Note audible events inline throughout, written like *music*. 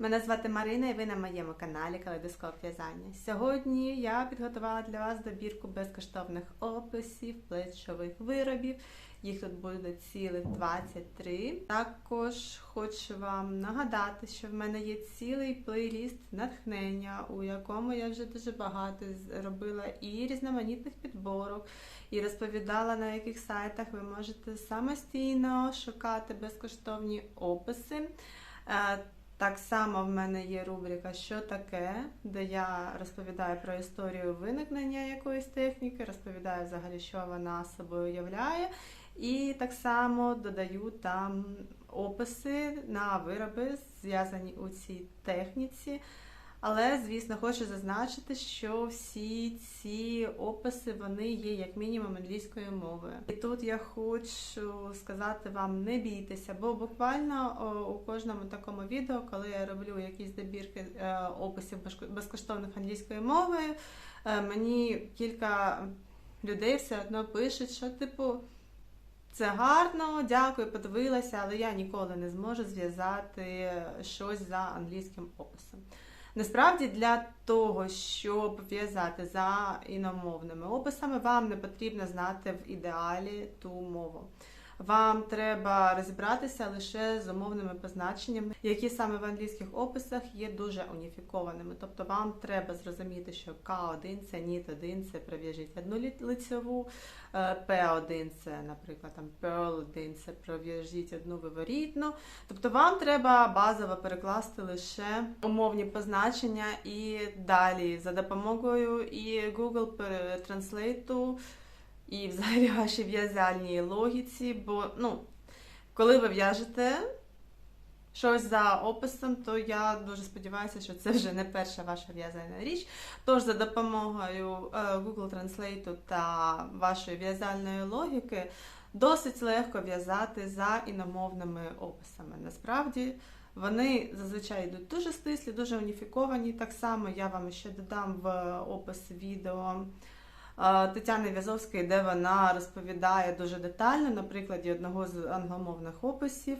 Мене звати Марина і ви на моєму каналі Калейдоскоп В'язання. Сьогодні я підготувала для вас добірку безкоштовних описів плечових виробів. Їх тут буде цілих 23. Також хочу вам нагадати, що в мене є цілий плейліст натхнення, у якому я вже дуже багато робила і різноманітних підборок, і розповідала, на яких сайтах ви можете самостійно шукати безкоштовні описи. Так само в мене є рубрика Що таке, де я розповідаю про історію виникнення якоїсь техніки, розповідаю взагалі, що вона собою являє. І так само додаю там описи на вироби, зв'язані у цій техніці. Але, звісно, хочу зазначити, що всі ці описи вони є як мінімум англійською мовою. І тут я хочу сказати вам, не бійтеся, бо буквально у кожному такому відео, коли я роблю якісь добірки е, описів безкоштовних англійською мовою, е, мені кілька людей все одно пишуть, що типу. Це гарно, дякую, подивилася, але я ніколи не зможу зв'язати щось за англійським описом. Насправді, для того, щоб в'язати за іномовними описами, вам не потрібно знати в ідеалі ту мову. Вам треба розібратися лише з умовними позначеннями, які саме в англійських описах є дуже уніфікованими. Тобто вам треба зрозуміти, що К1 це ніт 1 це пров'яжіть одну лицьову, П1 е, це, наприклад, там Pearl 1 це пров'яжіть одну виворітну. Тобто вам треба базово перекласти лише умовні позначення і далі за допомогою і Google Translate і взагалі вашій в'язальній логіці, бо, ну, коли ви в'яжете щось за описом, то я дуже сподіваюся, що це вже не перша ваша в'язальна річ. Тож, за допомогою е, Google Translate та вашої в'язальної логіки досить легко в'язати за іномовними описами. Насправді. Вони зазвичай йдуть дуже стислі, дуже уніфіковані. Так само я вам ще додам в опис відео Тетяни В'язовської, де вона розповідає дуже детально, на прикладі одного з англомовних описів.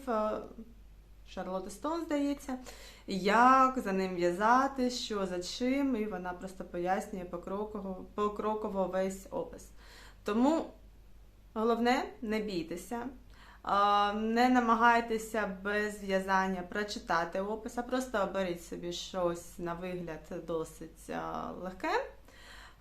Шарлотти Стоун, здається, як за ним в'язати, що за чим, і вона просто пояснює покроково, покроково весь опис. Тому головне, не бійтеся, не намагайтеся без в'язання прочитати опис, а просто оберіть собі щось на вигляд досить легке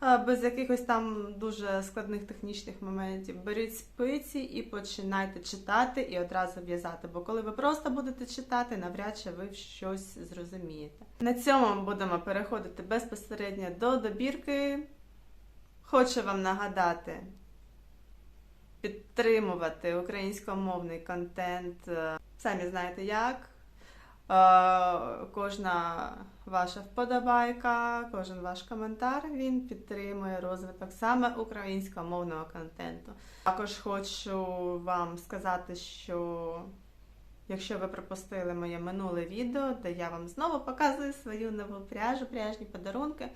без якихось там дуже складних технічних моментів. Беріть спиці і починайте читати і одразу в'язати. Бо коли ви просто будете читати, навряд чи ви щось зрозумієте. На цьому будемо переходити безпосередньо до добірки. Хочу вам нагадати. Підтримувати українськомовний контент, самі знаєте як. Е, кожна ваша вподобайка, кожен ваш коментар він підтримує розвиток саме українськомовного контенту. Також хочу вам сказати, що якщо ви пропустили моє минуле відео, де я вам знову показую свою нову пряжу, пряжні подарунки, е,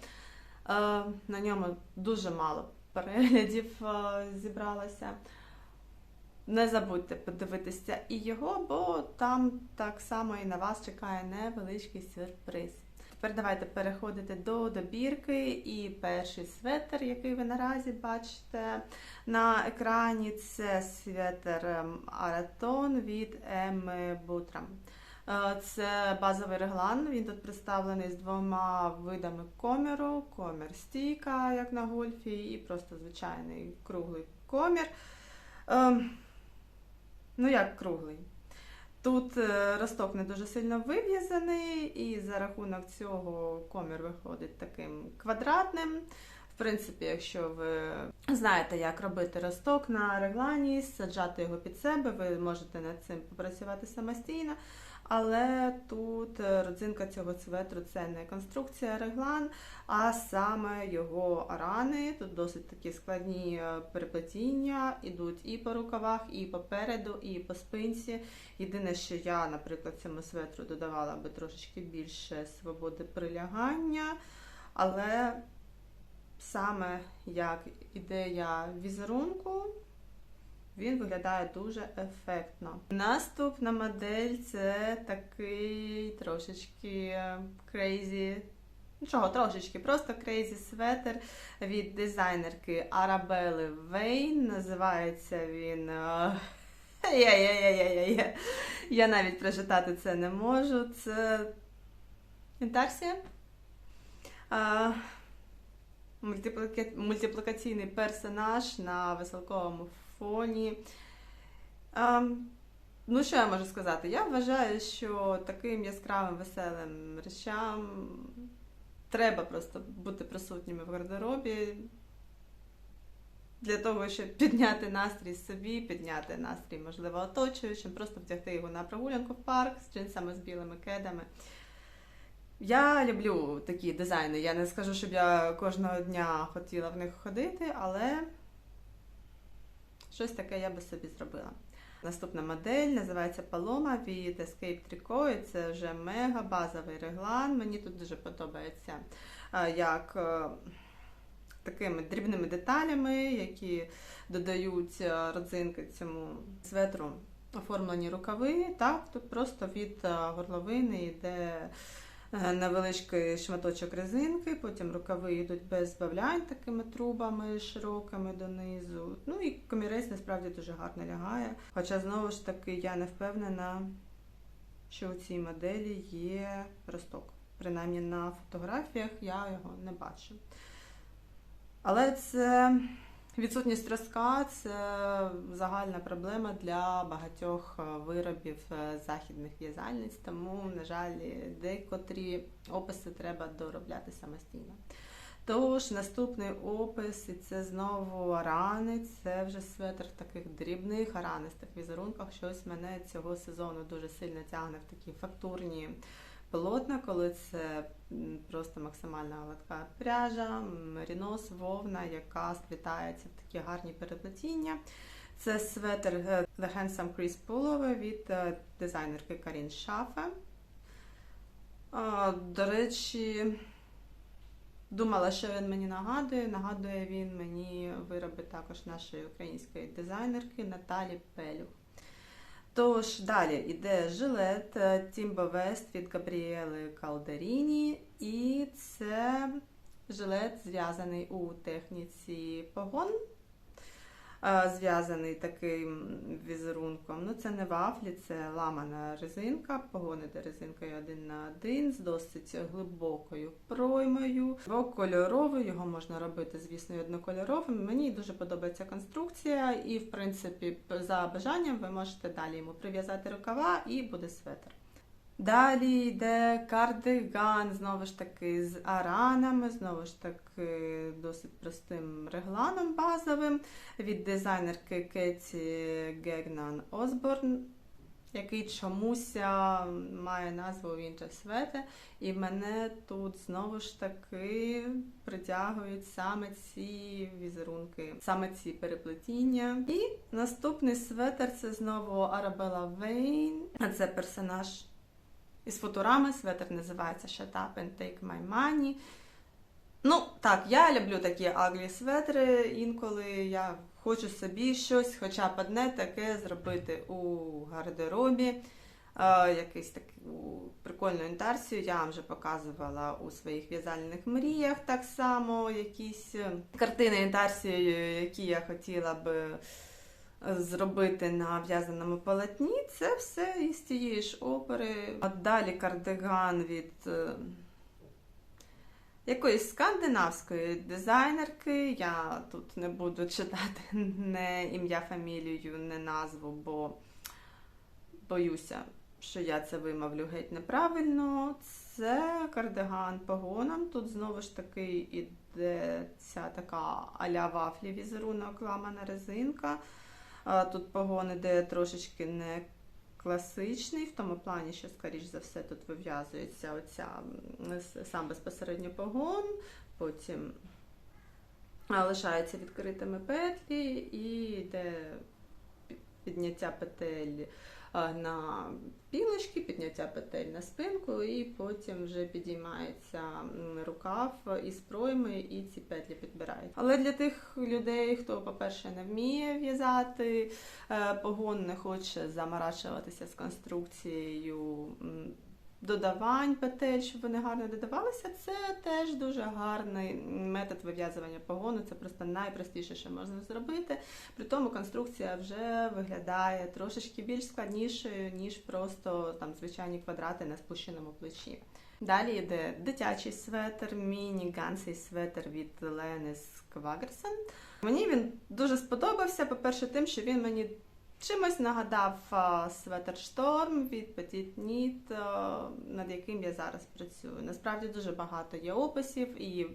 на ньому дуже мало переглядів е, зібралося. Не забудьте подивитися і його, бо там так само і на вас чекає невеличкий сюрприз. Тепер давайте переходити до добірки. І перший светр, який ви наразі бачите на екрані, це светр Аратон від Еми Бутрам. Е, це базовий реглан, він тут представлений з двома видами коміру, комір стійка, як на гольфі, і просто звичайний круглий комір. Ну, як круглий. Тут е, росток не дуже сильно вив'язаний, і за рахунок цього комір виходить таким квадратним. В принципі, якщо ви знаєте, як робити росток на реглані, саджати його під себе, ви можете над цим попрацювати самостійно. Але тут е, родзинка цього цветру це не конструкція реглан, а саме його рани. Тут досить такі складні е, переплетіння, ідуть і по рукавах, і попереду, і по спинці. Єдине, що я, наприклад, цьому светру додавала би трошечки більше свободи прилягання, але саме як ідея візерунку. Він виглядає дуже ефектно. Наступна модель це такий трошечки крейзі. Нічого, трошечки, просто крейзі светер від дизайнерки Арабели Вейн. Називається він. е, *laughs* Я-я-я-я-я. Я навіть прочитати це не можу. Це інтарсія. А, мультипліка- Мультиплікаційний персонаж на веселковому фоні. А, ну, що я можу сказати? Я вважаю, що таким яскравим веселим речам треба просто бути присутніми в гардеробі. Для того, щоб підняти настрій собі, підняти настрій, можливо, оточуючим, просто вдягти його на прогулянку в парк з джинсами, з білими кедами. Я люблю такі дизайни. Я не скажу, щоб я кожного дня хотіла в них ходити, але щось таке я би собі зробила. Наступна модель називається Paloma від Escape Tricot. і Це вже мега базовий реглан. Мені тут дуже подобається, е, як е, такими дрібними деталями, які додають е, родзинки цьому светру. Оформлені рукави. Так, тут просто від горловини йде невеличкий шматочок резинки, потім рукави йдуть без збавлянь такими трубами широкими донизу. Ну і комірець насправді дуже гарно лягає. Хоча знову ж таки я не впевнена, що у цій моделі є росток. Принаймні на фотографіях я його не бачу. Але це відсутність ростка це загальна проблема для багатьох е, виробів е, західних в'язальниць, тому, на жаль, декотрі описи треба доробляти самостійно. Тож, наступний опис, і це знову арани, це вже светр в таких дрібних аранистих візерунках. Щось мене цього сезону дуже сильно тягне в такі фактурні полотна, коли це просто максимально гладка пряжа, мерінос, вовна, яка сплітається в такі гарні переплетіння. Це светр е, The Handsome Crease Pullover від е, дизайнерки Карін Шафе. До речі, думала, що він мені нагадує. Нагадує він мені вироби також нашої української дизайнерки Наталі Пелюх. Тож далі йде жилет е, Тімбо Вест від Габріели Калдеріні, і це жилет зв'язаний у техніці погон. Е, Зв'язаний таким візерунком. Ну, це не вафлі, це ламана резинка, погони де резинкою один на один з досить глибокою проймою. Двокольоровий, його можна робити, звісно, однокольоровим. Мені дуже подобається конструкція, і, в принципі, за бажанням ви можете далі йому прив'язати рукава і буде светр. Далі йде кардиган, знову ж таки, з аранами, знову ж таки, досить простим регланом базовим від дизайнерки Кеті Гегнан Осборн, який чомусь має назву Sweater. І мене тут знову ж таки притягують саме ці візерунки, саме ці переплетіння. І наступний светер це знову Арабела Вейн. А це персонаж із футурами. Светер називається Shut Up and Take My Money. Ну, так, я люблю такі аглі светри. Інколи я хочу собі щось, хоча б одне таке зробити у гардеробі. Е, якийсь таку прикольну інтарсію. Я вам вже показувала у своїх в'язальних мріях так само. Якісь е, картини інтарсії, які я хотіла би зробити на в'язаному полотні. Це все із тієї ж опери. От далі кардиган від е, якоїсь скандинавської дизайнерки. Я тут не буду читати не ім'я, фамілію, не назву, бо боюся, що я це вимовлю геть неправильно. Це кардиган погоном. Тут знову ж таки іде ця така аля вафлі візерунок, ламана резинка. Тут погон іде трошечки не класичний, в тому плані, що, скоріш за все, тут вив'язується оця сам безпосередньо погон, потім лишаються відкритими петлі і йде підняття петель на пілочки, підняття петель на спинку, і потім вже підіймається рукав із пройми і ці петлі підбирають. Але для тих людей, хто, по-перше, не вміє в'язати е, погон, не хоче замарачуватися з конструкцією. Додавань петель, щоб вони гарно додавалися, це теж дуже гарний метод вив'язування погону. Це просто найпростіше, що можна зробити. При тому конструкція вже виглядає трошечки більш складнішою, ніж просто там звичайні квадрати на спущеному плечі. Далі йде дитячий светр, міні-гансий светр від Лени Сквагерсен. Мені він дуже сподобався. По-перше, тим, що він мені чимось нагадав Шторм від Petit Knit, над яким я зараз працюю. Насправді дуже багато є описів і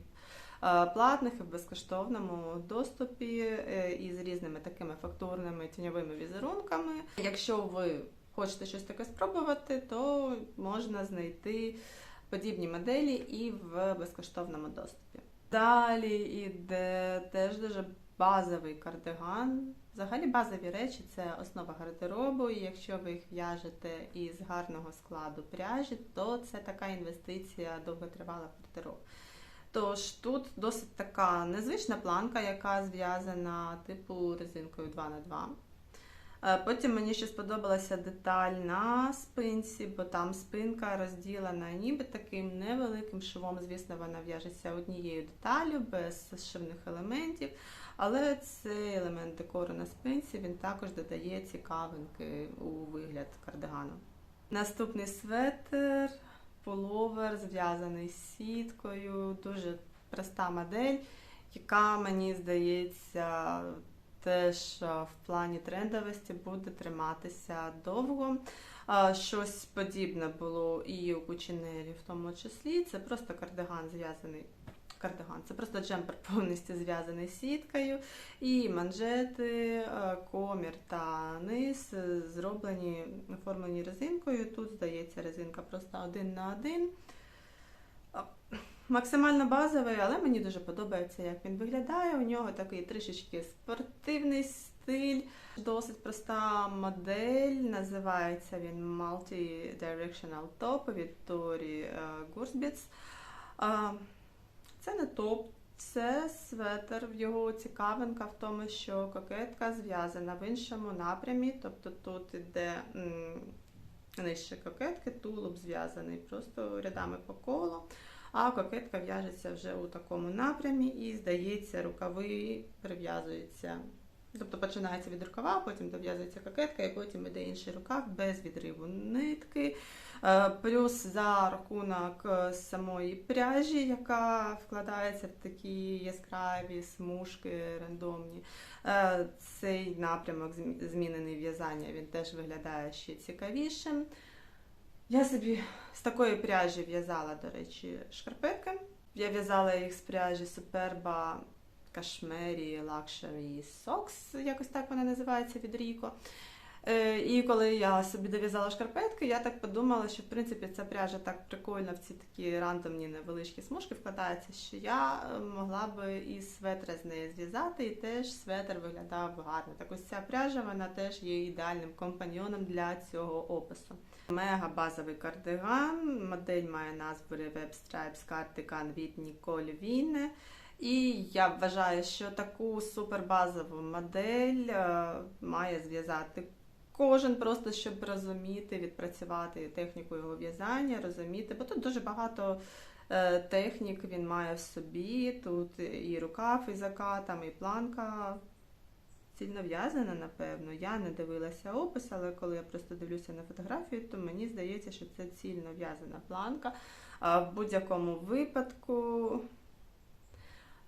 платних, і в безкоштовному доступі е, із різними такими фактурними тіньовими візерунками. Якщо ви хочете щось таке спробувати, то можна знайти подібні моделі і в безкоштовному доступі. Далі іде теж дуже базовий кардиган. Взагалі базові речі це основа гардеробу, і якщо ви їх в'яжете із гарного складу пряжі, то це така інвестиція довготривала в гардероб. Тож тут досить така незвична планка, яка зв'язана типу резинкою 2х2. Е, Потім мені ще сподобалася деталь на спинці, бо там спинка розділена ніби таким невеликим швом. Звісно, вона в'яжеться однією деталю, без зшивних елементів. Але цей елемент декору на спинці він також додає цікавинки у вигляд кардигану. Наступний светр, пуловер, зв'язаний з сіткою, дуже проста модель, яка мені здається теж в плані трендовості буде триматися довго. Щось подібне було і у Кучинелі в тому числі. Це просто кардиган зв'язаний. Кардиган, це просто джемпер *laughs* повністю зв'язаний сіткою, і манжети, комір та низ е, зроблені, оформлені резинкою. Тут здається резинка просто один на один. Максимально базовий, але мені дуже подобається, як він виглядає. У нього такий трішечки спортивний стиль, досить проста модель. Називається він Multi-Directional Top від Торі Гурсбіц. Це не топ, це светр. Його цікавинка в тому, що кокетка зв'язана в іншому напрямі. Тобто тут іде нижче кокетки, тулуб зв'язаний просто рядами по колу. А кокетка в'яжеться вже у такому напрямі і, здається, рукави прив'язуються. Тобто починається від рукава, потім дов'язується кокетка, і потім іде інший рукав без відриву нитки. Е, Плюс за рахунок е, самої пряжі, яка вкладається в такі яскраві смужки рандомні. е, Цей напрямок змінений в'язання він теж виглядає ще цікавішим. Я собі з такої пряжі в'язала, до речі, шкарпетки. Я в'язала їх з пряжі Superba Кашмері Luxury Socks, якось так вона називається від Ріко. Е, І коли я собі дов'язала шкарпетки, я так подумала, що в принципі ця пряжа так прикольно в ці такі рандомні невеличкі смужки вкладається, що я е, могла би і светра з неї зв'язати, і теж светр виглядав гарно. Так ось ця пряжа вона теж є ідеальним компаньйоном для цього опису. Мега базовий кардиган. Модель має назву Web Stripes Cardigan від Ніколь Вінне. І я вважаю, що таку супербазову модель е, має зв'язати кожен, просто щоб розуміти, відпрацювати техніку його в'язання, розуміти, бо тут дуже багато е, технік він має в собі. Тут і рукав, і закатом, і планка. Цільно в'язана, напевно. Я не дивилася опис, але коли я просто дивлюся на фотографію, то мені здається, що це цільно в'язана планка. А в будь-якому випадку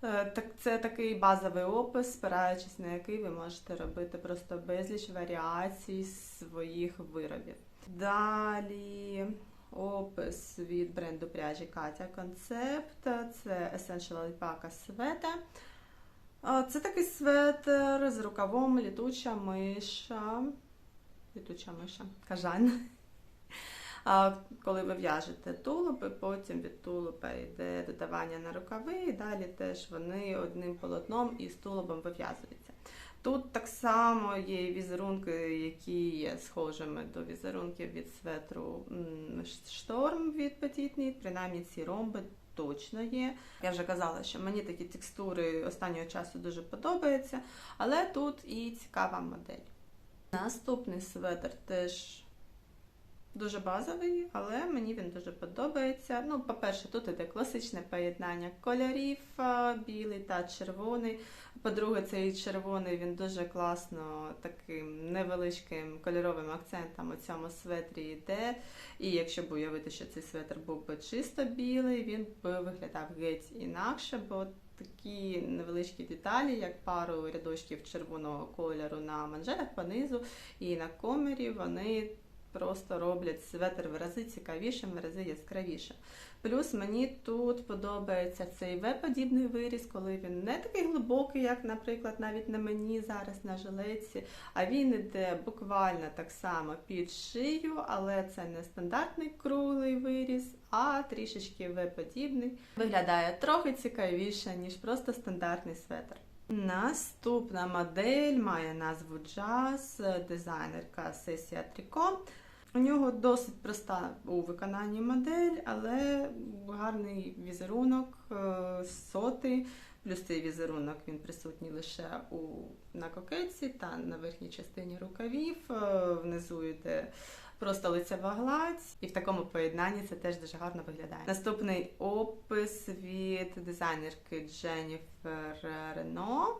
е, так, це такий базовий опис, спираючись на який ви можете робити просто безліч варіацій своїх виробів. Далі опис від бренду пряжі Катя Концепт. Це Essential Alpaca Света. Це такий светр з рукавом літуча миша. Літуча миша, кажан. Коли ви в'яжете тулуби, потім від тулуба йде додавання на рукави, і далі теж вони одним полотном із тулубом вив'язуються. Тут так само є візерунки, які є схожими до візерунків від светру шторм від Knit, принаймні ці ромби точно є. Я вже казала, що мені такі текстури останнього часу дуже подобаються, але тут і цікава модель. Наступний светр теж дуже базовий, але мені він дуже подобається. Ну, по-перше, тут іде класичне поєднання кольорів, білий та червоний. По-друге, цей червоний він дуже класно таким невеличким кольоровим акцентом у цьому светрі йде. І якщо б уявити, що цей светр був би чисто білий, він би виглядав геть інакше, бо такі невеличкі деталі, як пару рядочків червоного кольору на манжетах понизу і на комірі, вони просто роблять светр в рази цікавішим, в рази яскравішим. Плюс мені тут подобається цей В-подібний виріз, коли він не такий глибокий, як, наприклад, навіть на мені зараз на жилетці, а він іде буквально так само під шию, але це не стандартний круглий виріз, а трішечки В-подібний. Виглядає трохи цікавіше, ніж просто стандартний светр. Наступна модель має назву Jazz, дизайнерка Сесія Тріко. У нього досить проста у виконанні модель, але гарний візерунок, е, сотий. Плюс цей візерунок він присутній лише у, на кокетці та на верхній частині рукавів. Е, Внизу йде просто лицева гладь, і в такому поєднанні це теж дуже гарно виглядає. Наступний опис від дизайнерки Дженніфер Рено.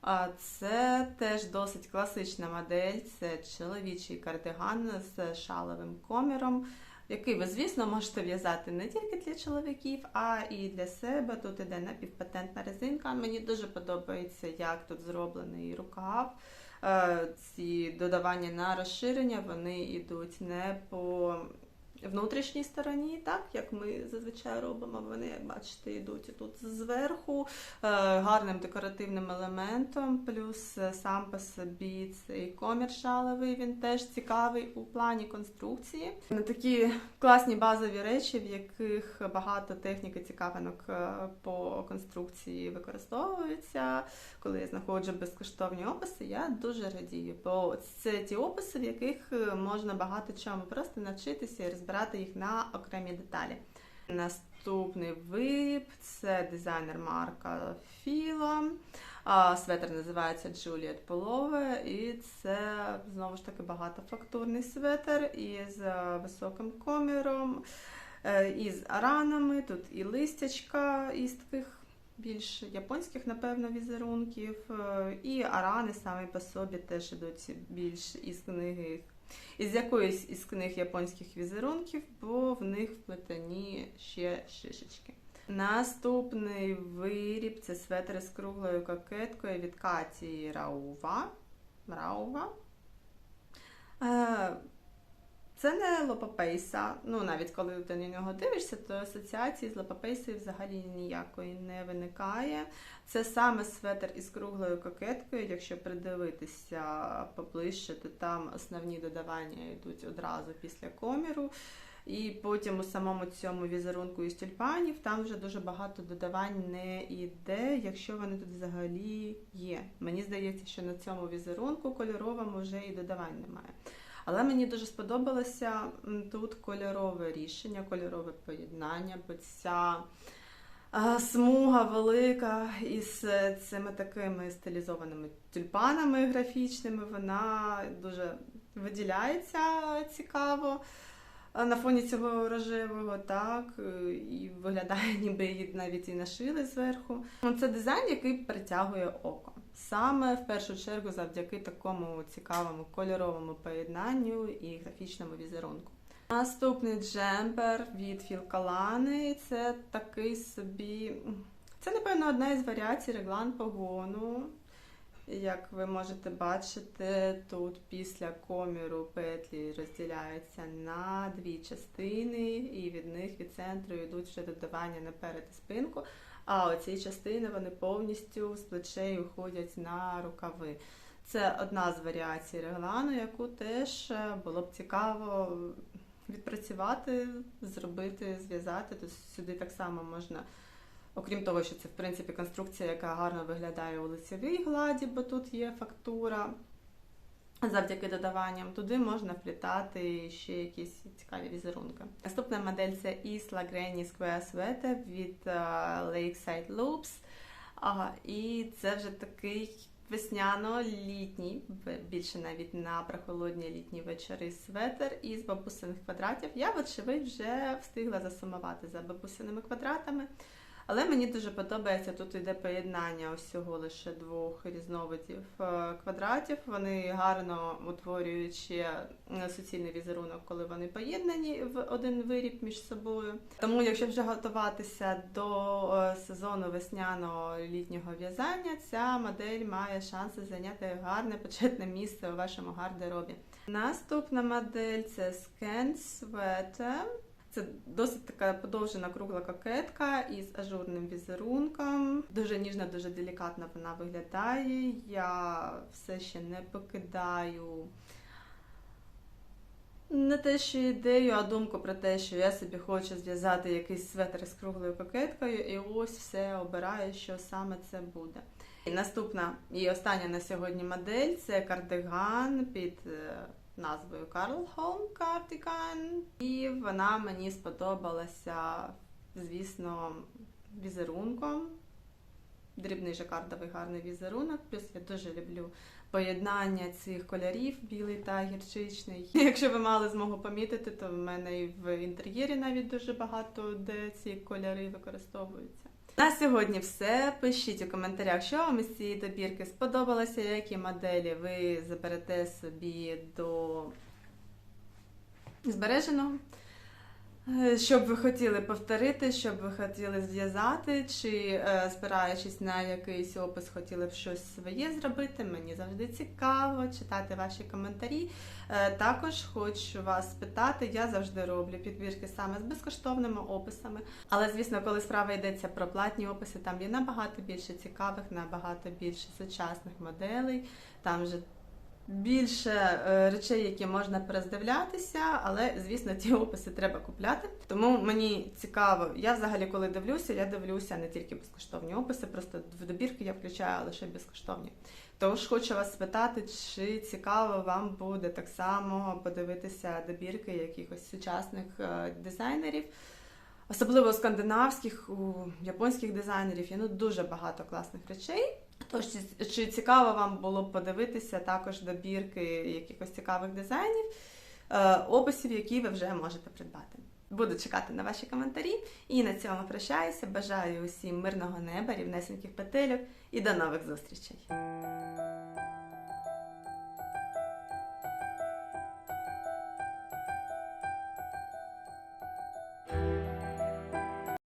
А Це теж досить класична модель. Це чоловічий кардиган з шаловим коміром, який ви, звісно, можете в'язати не тільки для чоловіків, а і для себе. Тут іде напівпатентна резинка. Мені дуже подобається, як тут зроблений рукав. Е, Ці додавання на розширення вони йдуть не по внутрішній стороні, так як ми зазвичай робимо. Вони, як бачите, йдуть тут зверху е, гарним декоративним елементом, плюс е, сам по собі цей комір шаловий, він теж цікавий у плані конструкції. На такі класні базові речі, в яких багато техніки цікавинок е, по конструкції використовуються. Коли я знаходжу безкоштовні описи, я дуже радію, бо це ті описи, в яких можна багато чому просто навчитися і розбирати їх на окремі деталі. Наступний виріб це дизайнер марка Fila. А, Светр називається Juliet Pullover, і це знову ж таки багатофактурний светр із е, високим коміром, е, із аранами. Тут і листячка із таких більш японських, напевно, візерунків, е, і арани самі по собі теж ідуть більш із книги із якоїсь із книг японських візерунків, бо в них вплетені ще шишечки. Наступний виріб це светр з круглою кокеткою від Каті Раува. Раува. Це не лопапейса. Ну, навіть коли ти на нього дивишся, то асоціації з лопапейсою взагалі ніякої не виникає. Це саме светр із круглою кокеткою. Якщо придивитися поближче, то там основні додавання йдуть одразу після коміру. І потім у самому цьому візерунку із тюльпанів там вже дуже багато додавань не йде, якщо вони тут взагалі є. Мені здається, що на цьому візерунку кольоровому вже і додавань немає. Але мені дуже сподобалося тут кольорове рішення, кольорове поєднання, бо ця смуга велика із цими такими стилізованими тюльпанами графічними, вона дуже виділяється цікаво. На фоні цього рожевого, так, і виглядає, *laughs* ніби її навіть і нашили зверху. Це дизайн, який притягує око. Саме в першу чергу завдяки такому цікавому кольоровому поєднанню і графічному візерунку. Наступний джемпер від Філкалани. Це такий собі. Це, напевно, одна із варіацій реглан погону. Як ви можете бачити, тут після коміру петлі розділяються на дві частини, і від них від центру йдуть вже додавання наперед і спинку. А оці частини вони повністю з плечей уходять на рукави. Це одна з варіацій реглану, яку теж було б цікаво відпрацювати, зробити, зв'язати. Тобто сюди так само можна Окрім того, що це в принципі конструкція, яка гарно виглядає у лицевій гладі, бо тут є фактура. Завдяки додаванням туди можна вплітати ще якісь цікаві візерунки. Наступна модель це Isla Granny Square Sweater від е, Lakeside Loops. І це вже такий весняно-літній, більше навіть на прохолодні літні вечори светер із бабусиних квадратів. Я, вочевидь, вже встигла засумувати за бабусиними квадратами. Але мені дуже подобається, тут йде поєднання усього лише двох різновидів е, квадратів. Вони гарно утворюють ще е, суцільний візерунок, коли вони поєднані в один виріб між собою. Тому, якщо вже готуватися до е, сезону весняного літнього в'язання, ця модель має шанси зайняти гарне почетне місце у вашому гардеробі. Наступна модель це Scan Sweater. Це досить така подовжена кругла кокетка із ажурним візерунком. Дуже ніжна, дуже делікатно вона виглядає. Я все ще не покидаю не те, що ідею, а думку про те, що я собі хочу зв'язати якийсь светр з круглою кокеткою, і ось все обираю, що саме це буде. І наступна і остання на сьогодні модель це кардиган під е, назвою Carl Home Cardigan. І вона мені сподобалася, звісно, візерунком. Дрібний жакардовий гарний візерунок. Плюс я дуже люблю поєднання цих кольорів, білий та гірчичний. *laughs* Якщо ви мали змогу помітити, то в мене і в інтер'єрі навіть дуже багато, де ці кольори використовуються. На сьогодні все. Пишіть у коментарях, що вам із цієї добірки сподобалося, які моделі ви заберете собі до збереженого. Е, Що б ви хотіли повторити, що б ви хотіли зв'язати, чи е, спираючись на якийсь опис, хотіли б щось своє зробити. Мені завжди цікаво читати ваші коментарі. Е, також хочу вас спитати, я завжди роблю підбірки саме з безкоштовними описами. Але, звісно, коли справа йдеться про платні описи, там є набагато більше цікавих, набагато більше сучасних моделей. Там вже більше е, речей, які можна перездивлятися, але звісно, ті описи треба купляти. Тому мені цікаво, я взагалі, коли дивлюся, я дивлюся не тільки безкоштовні описи, просто в добірки я включаю лише безкоштовні. Тож хочу вас спитати, чи цікаво вам буде так само подивитися добірки якихось сучасних е, дизайнерів. Особливо скандинавських, у японських дизайнерів є ну, дуже багато класних речей. Тож, чи- цікаво вам було б подивитися також добірки якихось цікавих дизайнів, е, описів, які ви вже можете придбати. Буду чекати на ваші коментарі і на цьому прощаюся. Бажаю усім мирного неба, рівнесеньких петельок і до нових зустрічей!